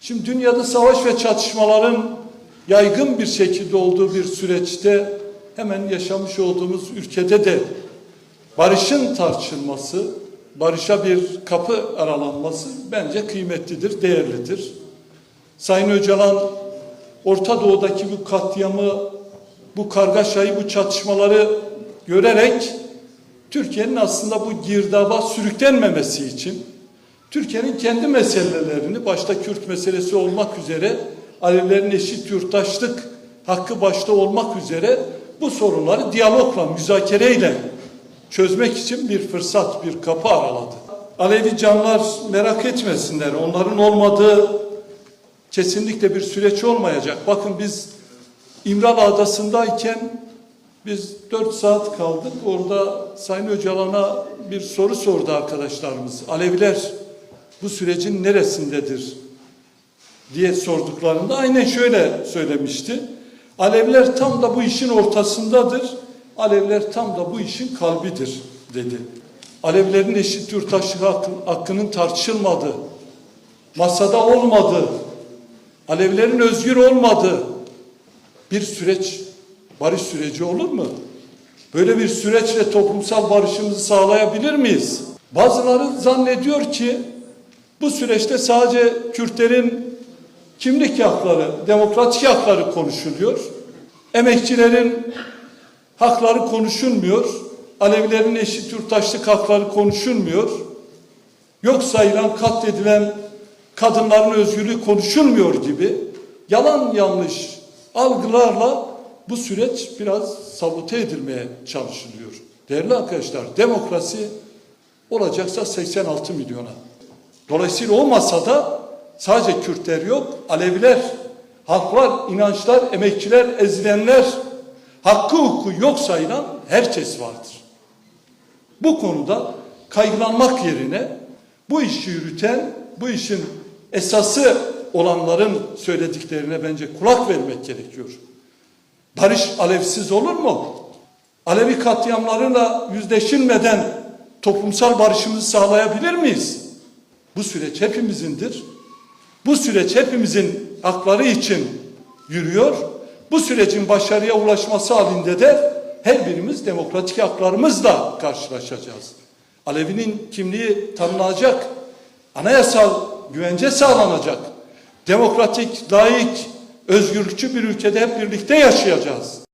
Şimdi dünyada savaş ve çatışmaların yaygın bir şekilde olduğu bir süreçte hemen yaşamış olduğumuz ülkede de barışın tartışılması, barışa bir kapı aralanması bence kıymetlidir, değerlidir. Sayın Öcalan Orta Doğu'daki bu katliamı, bu kargaşayı, bu çatışmaları görerek Türkiye'nin aslında bu girdaba sürüklenmemesi için Türkiye'nin kendi meselelerini başta Kürt meselesi olmak üzere Alevilerin eşit yurttaşlık hakkı başta olmak üzere bu sorunları diyalogla, müzakereyle çözmek için bir fırsat, bir kapı araladı. Alevi canlar merak etmesinler. Onların olmadığı kesinlikle bir süreç olmayacak. Bakın biz İmralı Adası'ndayken biz 4 saat kaldık. Orada Sayın Öcalan'a bir soru sordu arkadaşlarımız. Aleviler bu sürecin neresindedir diye sorduklarında aynen şöyle söylemişti. Alevler tam da bu işin ortasındadır. Alevler tam da bu işin kalbidir dedi. Alevlerin eşit yurttaşlık hakkı- hakkının tartışılmadığı, masada olmadığı, Alevlerin özgür olmadığı bir süreç, barış süreci olur mu? Böyle bir süreçle toplumsal barışımızı sağlayabilir miyiz? Bazıları zannediyor ki bu süreçte sadece Kürtlerin kimlik hakları, demokratik hakları konuşuluyor. Emekçilerin hakları konuşulmuyor. Alevilerin eşit yurttaşlık hakları konuşulmuyor. Yok sayılan, katledilen kadınların özgürlüğü konuşulmuyor gibi yalan yanlış algılarla bu süreç biraz sabote edilmeye çalışılıyor. Değerli arkadaşlar demokrasi olacaksa 86 milyona. Dolayısıyla o masada sadece Kürtler yok, Aleviler, halklar, inançlar, emekçiler, ezilenler, hakkı hukuku yok sayılan herkes vardır. Bu konuda kaygılanmak yerine bu işi yürüten, bu işin esası olanların söylediklerine bence kulak vermek gerekiyor. Barış alevsiz olur mu? Alevi katliamlarıyla yüzleşilmeden toplumsal barışımızı sağlayabilir miyiz? Bu süreç hepimizindir. Bu süreç hepimizin hakları için yürüyor. Bu sürecin başarıya ulaşması halinde de her birimiz demokratik haklarımızla karşılaşacağız. Alevinin kimliği tanınacak, anayasal güvence sağlanacak, demokratik, layık, özgürlükçü bir ülkede hep birlikte yaşayacağız.